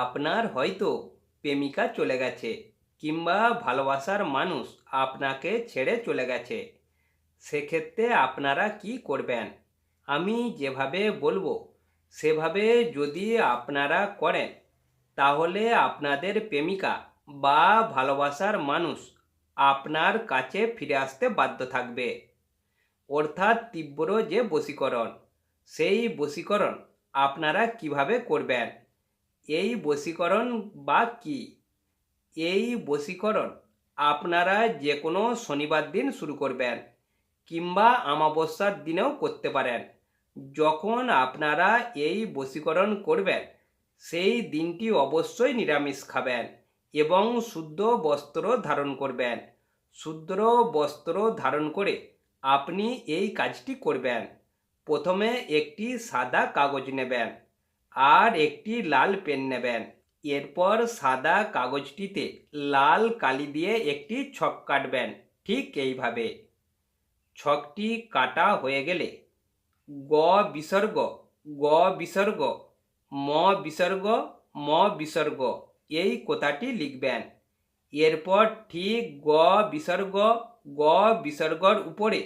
আপনার হয়তো প্রেমিকা চলে গেছে কিংবা ভালোবাসার মানুষ আপনাকে ছেড়ে চলে গেছে। সেক্ষেত্রে আপনারা কি করবেন? আমি যেভাবে বলব, সেভাবে যদি আপনারা করেন, তাহলে আপনাদের প্রেমিকা বা ভালোবাসার মানুষ আপনার কাছে ফিরে আসতে বাধ্য থাকবে। অর্থাৎ তীব্র যে বশীকরণ, সেই বশীকরণ আপনারা কীভাবে করবেন? এই বশীকরণ বা কি? এই বশীকরণ আপনারা যে কোনো শনিবার দিন শুরু করবেন কিংবা আমাবস্যার দিনেও করতে পারেন। যখন আপনারা এই বশীকরণ করবেন, সেই দিনটি অবশ্যই নিরামিষ খাবেন এবং শুদ্ধ বস্ত্র ধারণ করবেন। শুদ্ধ বস্ত্র ধারণ করে আপনি এই কাজটি করবেন। প্রথমে একটি সাদা কাগজ নেবেন। আর একটি লাল পেন নেবেন। এরপর সাদা কাগজটিতে লাল কালি দিয়ে একটি ছক কাটবেন। ঠিক এইভাবে। ছকটি কাটা হয়ে গেলে গ বিসর্গ গ বিসর্গ, ম বিসর্গ ম বিসর্গ এই কথাটি লিখবেন। এরপর ঠিক গ বিসর্গ, গ বিসর্গর উপরে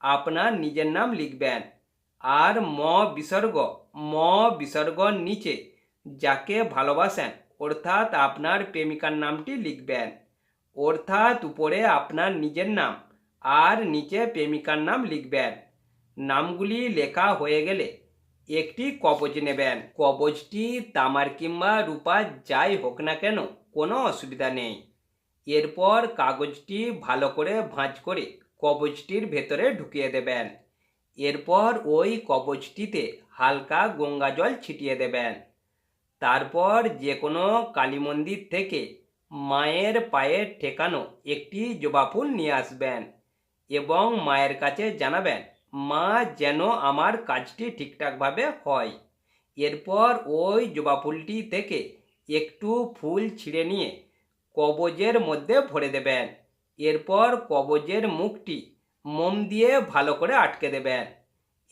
আপনার নিজের নাম লিখবেন। আর ম বিসর্গ, ম বিসর্গর নিচে, যাকে ভালোবাসেন। অর্থাৎ আপনার প্রেমিকার নামটি লিখবেন। অর্থাৎ উপরে আপনার নিজের নাম, আর নিচে প্রেমিকার নাম লিখবেন। নামগুলি লেখা হয়ে গেলে একটি কবজ নেবেন। কবজটি তামার কিংবা রূপা যাই হোক না কেন, কোনো অসুবিধা নেই। এরপর কাগজটি ভালো করে ভাঁজ করে কবজটির ভেতরে ঢুকিয়ে দেবেন। এরপর ওই কবচটিতে হালকা গঙ্গা জল ছিটিয়ে দেবেন। তারপর যে কোনো কালী মন্দির থেকে মায়ের পায়ে ঠেকানো একটি জবা ফুল নিয়ে আসবেন এবং মায়ের কাছে জানাবেন, মা, যেন আমার কাজটি ঠিকঠাকভাবে হয়। এরপর ওই জবা ফুলটি থেকে একটু ফুল ছিঁড়ে নিয়ে কবজের মধ্যে ভরে দেবেন। এরপর কবজের মুখটি মোম দিয়ে ভালো করে আটকে দেবেন।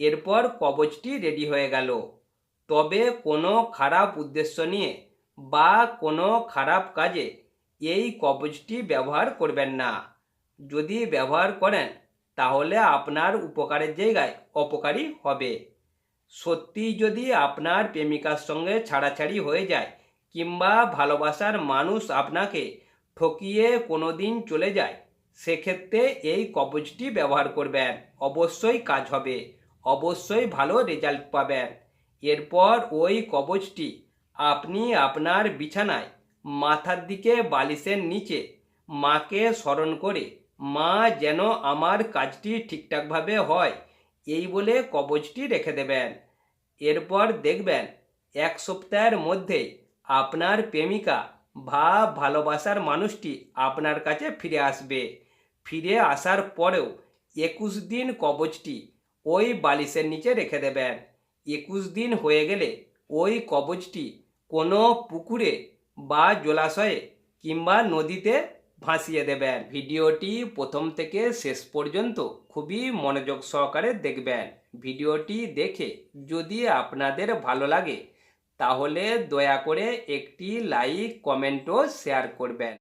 এরপর কবচটি রেডি হয়ে গেল। তবে কোনো খারাপ উদ্দেশ্য নিয়ে বা কোনো খারাপ কাজে এই কবচটি ব্যবহার করবেন না। যদি ব্যবহার করেন, তাহলে আপনার উপকারের জায়গায় অপকারী হবে। সত্যি যদি আপনার প্রেমিকার সঙ্গে ছাড়াছাড়ি হয়ে যায় কিংবা ভালোবাসার মানুষ আপনাকে ঠকিয়ে কোনো দিন চলে যায় সেক্ষেত্রে এই কবচটি ব্যবহার করবেন। অবশ্যই কাজ হবে। অবশ্যই ভালো রেজাল্ট পাবেন। এরপর ওই কবচটি আপনি আপনার বিছানায় মাথার দিকে বালিশের নিচে মাকে স্মরণ করে, মা, যেন আমার কাজটি ঠিকঠাকভাবে হয়। এই বলে কবচটি রেখে দেবেন। এরপর দেখবেন, এক সপ্তাহের মধ্যে আপনার প্রেমিকা বা ভালোবাসার মানুষটি আপনার কাছে ফিরে আসবে। ফিরে আসার পরেও একুশ দিন কবচটি ওই বালিশের নিচে রেখে দেবেন। একুশ দিন হয়ে গেলে ওই কবচটি কোনো পুকুরে বা জলাশয়ে কিংবা নদীতে ভাসিয়ে দেবেন। ভিডিওটি প্রথম থেকে শেষ পর্যন্ত খুবই মনোযোগ সহকারে দেখবেন। ভিডিওটি দেখে যদি আপনাদের ভালো লাগে তাহলে দয়া করে একটি লাইক কমেন্টও শেয়ার করবেন।